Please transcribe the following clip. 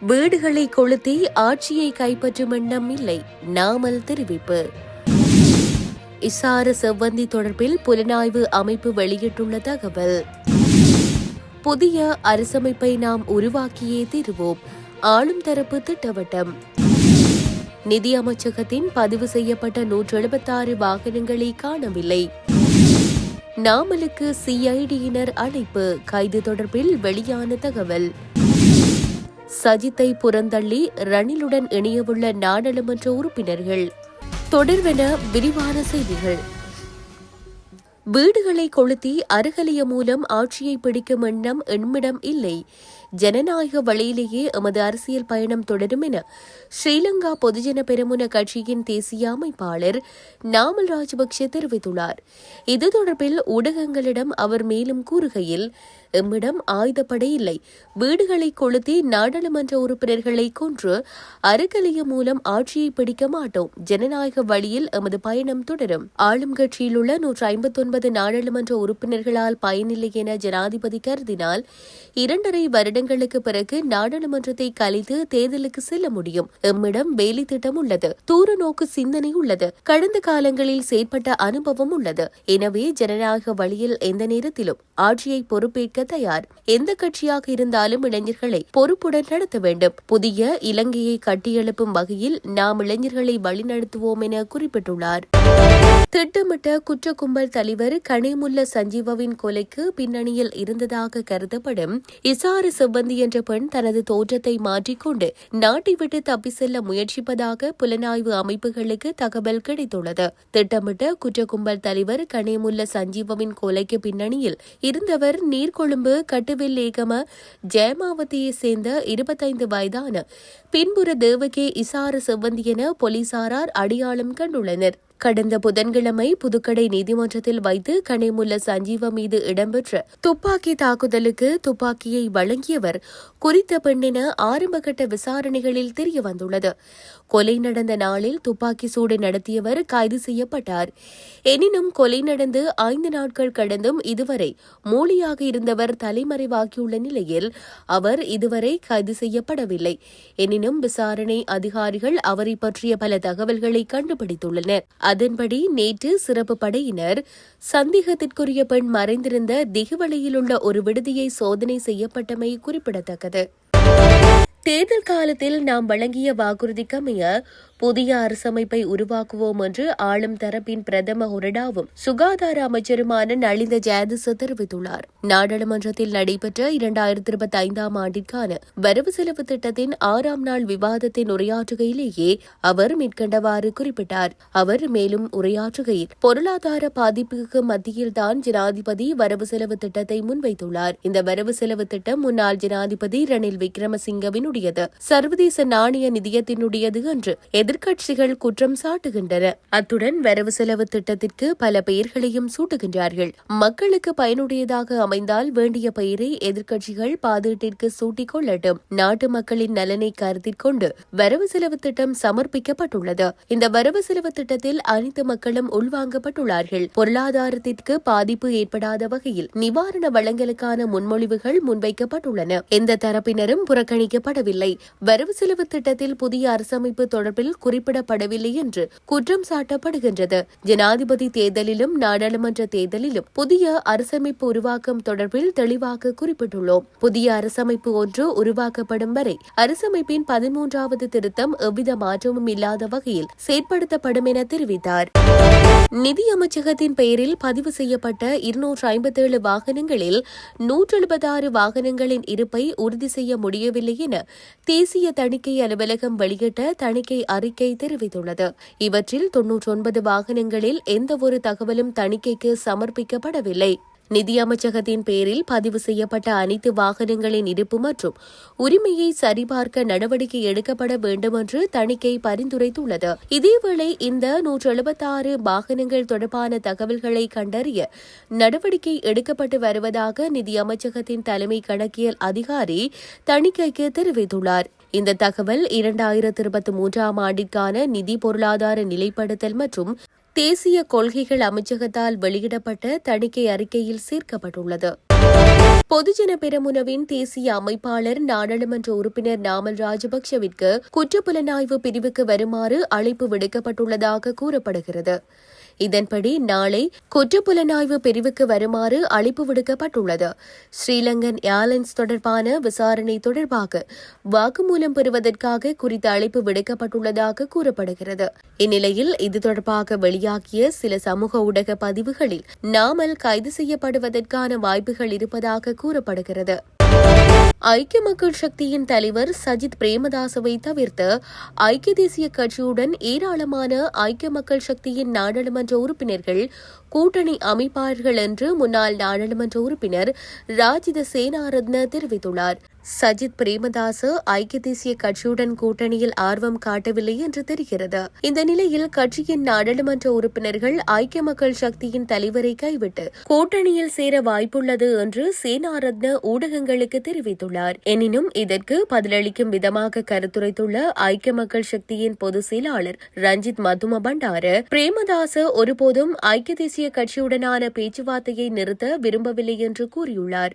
வீடுகளை கொளுத்தி ஆட்சியை கைப்பற்றும் எண்ணம் இல்லை. நாமல் தெரிவிப்பு. இசார செவ்வந்தி தொடர்பில் புலனாய்வு அமைப்பு வெளியிட்டுள்ள தகவல். புதிய அரசமைப்பை நாம் உருவாக்கியே தீருவோம். ஆளும் தரப்பு திட்டவட்டம். நிதி அமைச்சகத்தின் பதிவு செய்யப்பட்ட நூற்று எழுபத்தாறு வாகனங்களை காணவில்லை. நாமலுக்கு சிஐடியினர் அழைப்பு. கைது தொடர்பில் வெளியான தகவல். சஜித்தை புறந்தள்ளி ரணிலுடன் இணையவுள்ள நாடாளுமன்ற உறுப்பினர்கள். தொடர்வென விரிவான செய்திகள். வீடுகளை கொளுத்தி அருகலைய மூலம் ஆட்சியை பிடிக்கும் எண்ணம் எம்மிடம் இல்லை. ஜனநாயக வழியிலேயே எமது அரசியல் பயணம் தொடரும் என ஸ்ரீலங்கா பொதுஜன பெருமுன கட்சியின் தேசிய அமைப்பாளர் நாமல் ராஜபக்ஷ தெரிவித்துள்ளார். இது தொடர்பில் ஊடகங்களிடம் அவர் மேலும் கூறுகையில் எம்மிடம் ஆயுதப்படை இல்லை. வீடுகளை கொளுத்தி நாடாளுமன்ற உறுப்பினர்களை கொன்று அறக்கலைய மூலம் ஆட்சியை பிடிக்க மாட்டோம். ஜனநாயக வழியில் எமது பயணம் தொடரும். ஆளும் கட்சியில் உள்ள நூற்று ஐம்பத்தொன்பது நாடாளுமன்ற உறுப்பினர்களால் பயனில்லை என ஜனாதிபதி கருதினால் இரண்டரை வருட வருடங்களுக்கு பிறகு நாடாளுமன்றத்தை கலைத்து தேர்தலுக்கு செல்ல முடியும். எம்மிடம் வேலை திட்டம் உள்ளது. தூர நோக்கு சிந்தனை உள்ளது. கடந்த காலங்களில் செயற்பட்ட அனுபவம் உள்ளது. எனவே ஜனநாயக வழியில் எந்த நேரத்திலும் ஆட்சியை பொறுப்பேற்க தயார். எந்த கட்சியாக இருந்தாலும் இளைஞர்களை பொறுப்புடன் நடத்த வேண்டும். புதிய இலங்கையை கட்டியெழுப்பும் வகையில் நாம் இளைஞர்களை வழிநடத்துவோம் என குறிப்பிட்டுள்ளார். திட்டமிட்ட குற்ற கும்பல் தலைவர் கனிமுல்ல சஞ்சீவவின் கொலைக்கு பின்னணியில் இருந்ததாக கருதப்படும் இசாறு செவ்வந்தி என்ற பெண் தனது தோற்றத்தை மாற்றிக்கொண்டு நாட்டை விட்டு தப்பி செல்ல முயற்சிப்பதாக புலனாய்வு அமைப்புகளுக்கு தகவல் கிடைத்துள்ளது. திட்டமிட்ட குற்ற கும்பல் தலைவர் கனிமுல்ல சஞ்சீவவின் கொலைக்கு பின்னணியில் இருந்தவர் நீர்கொழும்பு கட்டுவில்லேகம ஜெயமாவதியை சேர்ந்த இருபத்தைந்து வயதான பின்புற தேவகே இசார செவ்வந்தி என போலீசாரார் அடையாளம் கண்டுள்ளனர். கடந்த புதன்கிழமை புதுக்கடை நீதிமன்றத்தில் வைத்து கனிமுல்ல சஞ்சீவம் மீது இடம்பெற்ற துப்பாக்கி தாக்குதலுக்கு துப்பாக்கியை வழங்கியவர் குறித்த பெண்ணென ஆரம்பகட்ட விசாரணைகளில் தெரிய வந்துள்ளது கொலை நடந்த நாளில் துப்பாக்கி சூடு நடத்தியவர் கைது செய்யப்பட்டார். எனினும் கொலை நடந்து ஐந்து நாட்கள் கடந்தும் இதுவரை மூலியாக இருந்தவர் தலைமறைவாகியுள்ள நிலையில் அவர் இதுவரை கைது செய்யப்படவில்லை. எனினும் விசாரணை அதிகாரிகள் அவரை பற்றிய பல தகவல்களை கண்டுபிடித்துள்ளனர். அதன்படி நேற்று சிறப்பு படையினர் சந்தேகத்திற்குரிய பெண் மறைந்திருந்த திகுவலையில் உள்ள ஒரு விடுதியை சோதனை செய்யப்பட்டமை குறிப்பிடத்தக்கது. தேர்தல் காலத்தில் நாம் வழங்கிய வாக்குறுதிக்கமைய புதிய அரசமைப்பை உருவாக்குவோம் என்று ஆளும் தரப்பின் பிரதம ஹொரடாவும் சுகாதார அமைச்சருமான நளிந்த ஜெயதிச தெரிவித்துள்ளார். நாடாளுமன்றத்தில் நடைபெற்ற இரண்டாயிரத்தி இருபத்தி ஐந்தாம் ஆண்டிற்கான வரவு செலவு திட்டத்தின் ஆறாம் நாள் விவாதத்தின் உரையாற்றுகையிலேயே அவர் மேற்கண்டவாறு குறிப்பிட்டார். அவர் மேலும் உரையாற்றுகையில் பொருளாதார பாதிப்புக்கு மத்தியில்தான் ஜனாதிபதி வரவு செலவு திட்டத்தை முன்வைத்துள்ளார். இந்த வரவு செலவு திட்டம் முன்னாள் ஜனாதிபதி ரணில் விக்ரமசிங்கவினுடையது சர்வதேச நாணய நிதியத்தினுடையது என்று எதிர்க்கட்சிகள் குற்றம் சாட்டுகின்றன. அத்துடன் வரவு செலவு திட்டத்திற்கு பல பெயர்களையும் சூட்டுகின்றார்கள். மக்களுக்கு பயனுடையதாக அமைந்தால் வேண்டிய பெயரை எதிர்க்கட்சிகள் பாதீட்டிற்கு சூட்டிக் கொள்ளட்டும். நாட்டு மக்களின் நலனை கருத்தில் கொண்டு வரவு செலவு திட்டம் சமர்ப்பிக்கப்பட்டுள்ளது. இந்த வரவு செலவு திட்டத்தில் அனைத்து மக்களும் உள்வாங்கப்பட்டுள்ளார்கள். பொருளாதாரத்திற்கு பாதிப்பு ஏற்படாத வகையில் நிவாரண வழங்கலுக்கான முன்மொழிவுகள் முன்வைக்கப்பட்டுள்ளன. எந்த தரப்பினரும் புறக்கணிக்கப்படவில்லை. வரவு செலவு திட்டத்தில் புதிய அரசமைப்பு தொடர்பில் குறிப்பிடப்படவில்லை என்று குற்றம் சாட்டப்படுகின்றது. ஜனாதிபதி தேர்தலிலும் நாடாளுமன்ற தேர்தலிலும் புதிய அரசமைப்பு உருவாக்கம் தொடர்பில் தெளிவாக குறிப்பிட்டுள்ளோம். புதிய அரசமைப்பு ஒன்று உருவாக்கப்படும் வரை அரசமைப்பின் பதிமூன்றாவது திருத்தம் எவ்வித மாற்றமும் இல்லாத வகையில் செயற்படுத்தப்படும் என தெரிவித்தார். நிதி அமைச்சகத்தின் பெயரில் பதிவு செய்யப்பட்ட இருநூற்று ஐம்பத்தேழு வாகனங்களில் நூற்று எழுபத்தாறு வாகனங்களின் இருப்பை உறுதி செய்ய முடியவில்லை என தேசிய தணிக்கை அலுவலகம் வெளியிட்ட தணிக்கை அறிக்கை தெரிவித்துள்ளது. இவற்றில் தொன்னூற்றி ஒன்பது வாகனங்களில் எந்தவொரு தகவலும் தணிக்கைக்கு சமர்ப்பிக்கப்படவில்லை. நிதி அமைச்சகத்தின் பேரில் பதிவு செய்யப்பட்ட அனைத்து வாகனங்களின் இருப்பு மற்றும் உரிமையை சரிபார்க்க நடவடிக்கை எடுக்கப்பட வேண்டும் என்று தணிக்கை பரிந்துரைத்துள்ளது. இதேவேளை இந்த நூற்று எழுபத்தாறு வாகனங்கள் தொடர்பான தகவல்களை கண்டறிய நடவடிக்கை எடுக்கப்பட்டு வருவதாக நிதி அமைச்சகத்தின் தலைமை கணக்கியல் அதிகாரி தணிக்கைக்கு தெரிவித்துள்ளார். இந்த தகவல் இரண்டாயிரத்தி இருபத்தி மூன்றாம் ஆண்டிற்கான நிதி பொருளாதார நிலைப்படுத்தல் மற்றும் தேசிய கொள்கைகள் அமைச்சகத்தால் வெளியிடப்பட்ட தணிக்கை அறிக்கையில் சேர்க்கப்பட்டுள்ளது. பொதுஜன பெரமுனவின் தேசிய அமைப்பாளர் நாடாளுமன்ற உறுப்பினர் நாமல் ராஜபக்சவிற்கு குற்றப்புலனாய்வு பிரிவுக்கு வருமாறு அழைப்பு விடுக்கப்பட்டுள்ளதாக கூறப்படுகிறது. இதன்படி நாளை குற்றப்புலனாய்வு பிரிவுக்கு வருமாறு அழைப்பு விடுக்கப்பட்டுள்ளது. ஸ்ரீலங்கன் ஏர்லைன்ஸ் தொடர்பான விசாரணை தொடர்பாக வாக்குமூலம் பெறுவதற்காக குறித்த அழைப்பு விடுக்கப்பட்டுள்ளதாக கூறப்படுகிறது. இந்நிலையில் இது தொடர்பாக வெளியாகிய சில சமூக ஊடக பதிவுகளில் நாமல் கைது செய்யப்படுவதற்கான வாய்ப்புகள் இருப்பதாக கூறப்படுகிறது. ஐக்கிய மக்கள் சக்தியின் தலைவர் சஜித் பிரேமதாசவை தவிர்த்து ஐக்கிய தேசிய கட்சியுடன் ஏராளமான ஐக்கிய மக்கள் சக்தியின் நாடாளுமன்ற உறுப்பினர்கள் கூட்டணி அமைப்பார்கள் என்று முன்னாள் நாடாளுமன்ற உறுப்பினர் ராஜித சேனாரத்ன தெரிவித்துள்ளார். சஜித் பிரேமதாச ஐக்கிய தேசிய கட்சியுடன் கூட்டணியில் ஆர்வம் காட்டவில்லை என்று தெரிகிறது. இந்த நிலையில் கட்சியின் நாடாளுமன்ற உறுப்பினர்கள் ஐக்கிய மக்கள் சக்தியின் தலைவரை கைவிட்டு கூட்டணியில் சேர வாய்ப்புள்ளது என்று சேனாரத்ன ஊடகங்களுக்கு தெரிவித்துள்ளார். எனினும் இதற்கு பதிலளிக்கும் விதமாக கருத்துரைத்துள்ள ஐக்கிய மக்கள் சக்தியின் பொதுச் செயலாளர் ரஞ்சித் மதும பண்டார பிரேமதாச ஒருபோதும் ஐக்கிய தேசிய கட்சியுடனான பேச்சுவார்த்தையை நிறுத்த விரும்பவில்லை என்று கூறியுள்ளார்.